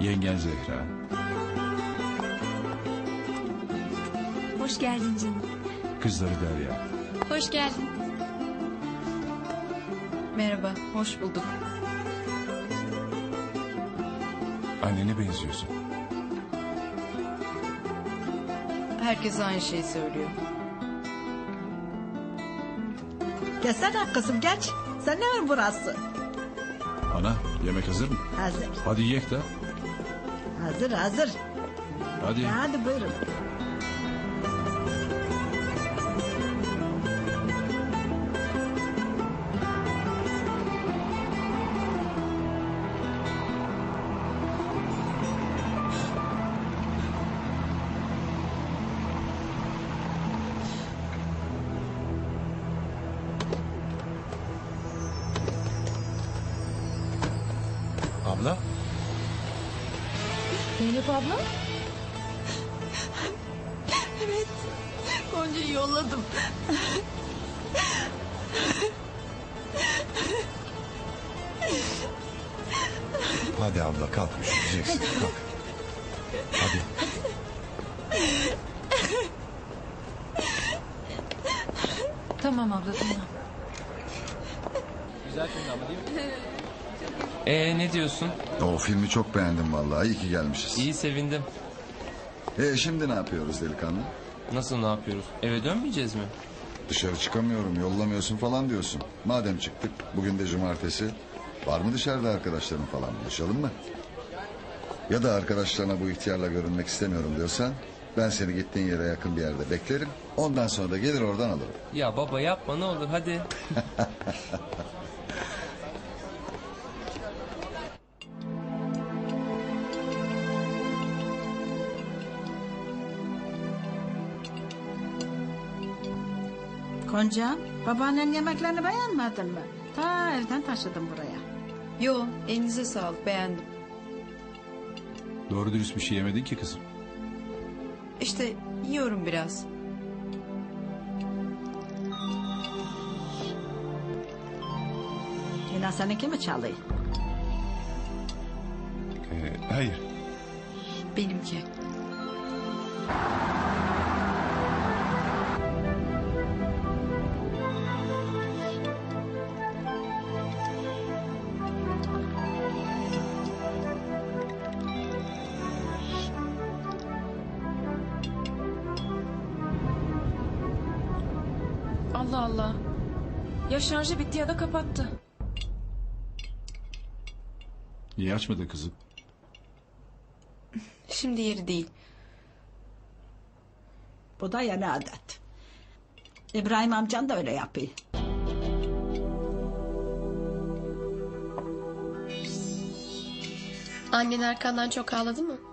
Yengen Zehra. Hoş geldin canım. Kızları Derya. Hoş geldin. Merhaba, hoş bulduk. Annene benziyorsun. Herkes aynı şeyi söylüyor. Gelsene kızım geç. Sen ne var burası? Ana yemek hazır mı? Hazır. Hadi yiyek de. Hazır hazır. Hadi. Hadi buyurun. Zeynep abla. Gonca'yı yolladım. Hadi abla kalk üşüyeceksin kalk. Hadi. Tamam abla, tamam. Ee ne diyorsun? O filmi çok beğendim vallahi iyi ki gelmişiz. İyi sevindim. E şimdi ne yapıyoruz delikanlı? Nasıl ne yapıyoruz? Eve dönmeyeceğiz mi? Dışarı çıkamıyorum yollamıyorsun falan diyorsun. Madem çıktık bugün de cumartesi. Var mı dışarıda arkadaşların falan buluşalım mı? Ya da arkadaşlarına bu ihtiyarla görünmek istemiyorum diyorsan... ...ben seni gittiğin yere yakın bir yerde beklerim. Ondan sonra da gelir oradan alırım. Ya baba yapma ne olur hadi. Gonca babaannen yemeklerini beğenmedin mi? Ta evden taşıdım buraya. Yo, elinize sağlık, beğendim. Doğru dürüst bir şey yemedin ki kızım. İşte yiyorum biraz. Yine seninki mi çalıyor? Ee, hayır. Benimki. Allah Allah. Ya şarjı bitti ya da kapattı. Niye açmadın kızım? Şimdi yeri değil. Bu da yeni adet. İbrahim amcan da öyle yapıyor. Annen arkandan çok ağladı mı?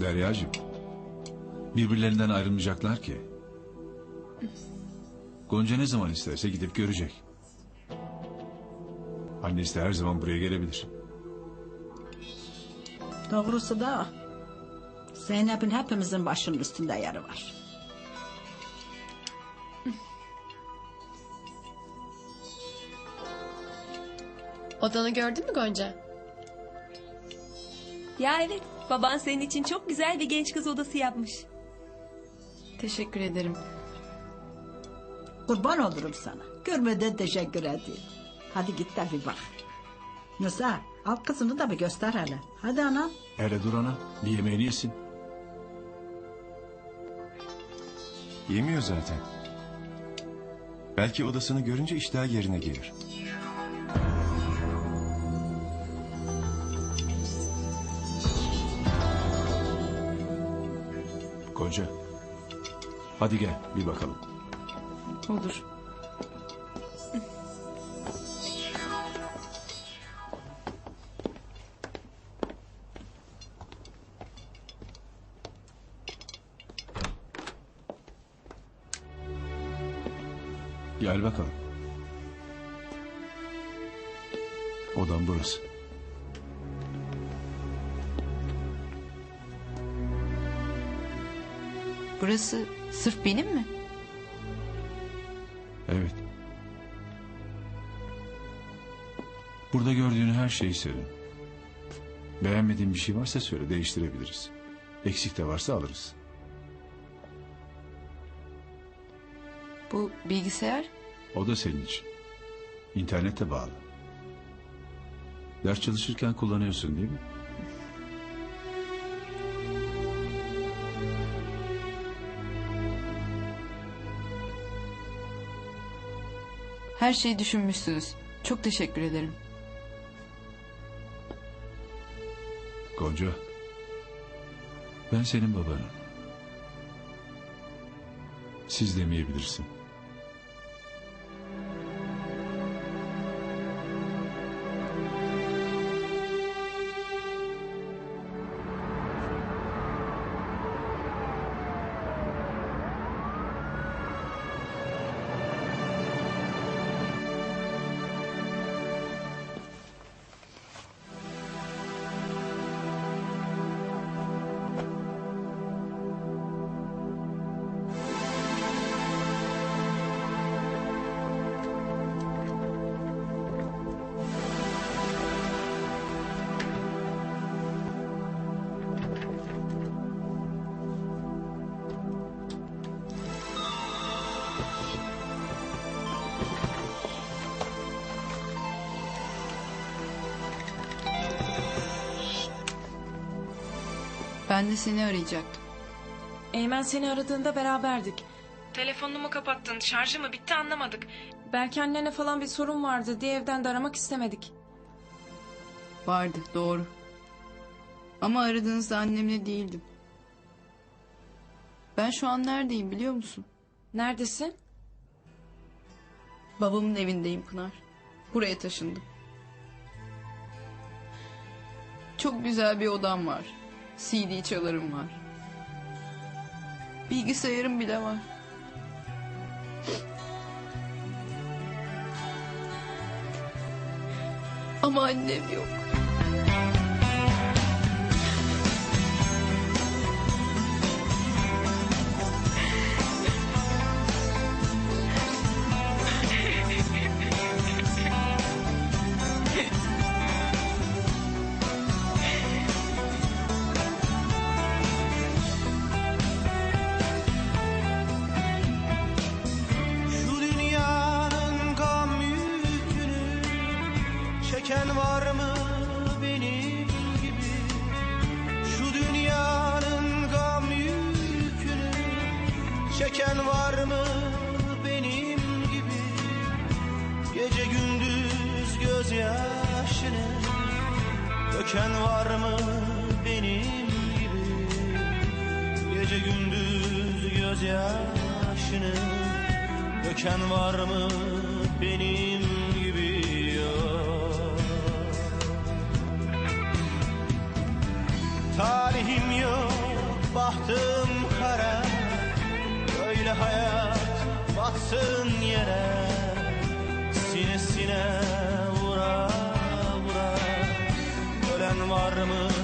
Deryacığım. Birbirlerinden ayrılmayacaklar ki. Gonca ne zaman isterse gidip görecek. Annesi de her zaman buraya gelebilir. Doğrusu da. Zeynep'in hepimizin başının üstünde yeri var. Odanı gördün mü Gonca? Ya evet, baban senin için çok güzel bir genç kız odası yapmış. Teşekkür ederim. Kurban olurum sana. Görmeden teşekkür edeyim. Hadi git de bir bak. Musa al kızını da bir göster hele. Hadi anam. Hele dur ana. Bir yemeğini yesin. Yemiyor zaten. Belki odasını görünce iştah yerine gelir. Gonca. Hadi gel bir bakalım. Olur. Gel bakalım. Odam burası. Burası sırf benim mi? Evet. Burada gördüğün her şeyi senin. Beğenmediğin bir şey varsa söyle değiştirebiliriz. Eksik de varsa alırız. Bu bilgisayar O da senin için. İnternete bağlı. Ders çalışırken kullanıyorsun değil mi? Her şeyi düşünmüşsünüz. Çok teşekkür ederim. Gonca. Ben senin babanım. Siz demeyebilirsin. Ben de seni arayacaktım. Eymen seni aradığında beraberdik. Telefonunu mu kapattın, şarjı mı bitti anlamadık. Belki annene falan bir sorun vardı diye evden de aramak istemedik. Vardı doğru. Ama aradığınızda annemle değildim. Ben şu an neredeyim biliyor musun? Neredesin? Babamın evindeyim Pınar. Buraya taşındım. Çok güzel bir odam var. CD çalarım var. Bilgisayarım bile var. Ama annem yok. Çeken var mı benim gibi? Gece gündüz gözyaşını döken var mı benim gibi? Gece gündüz gözyaşını döken var mı benim gibi yok Talihim yok, bahtım hayat batsın yere Sinesine vura vura. Ölen var mı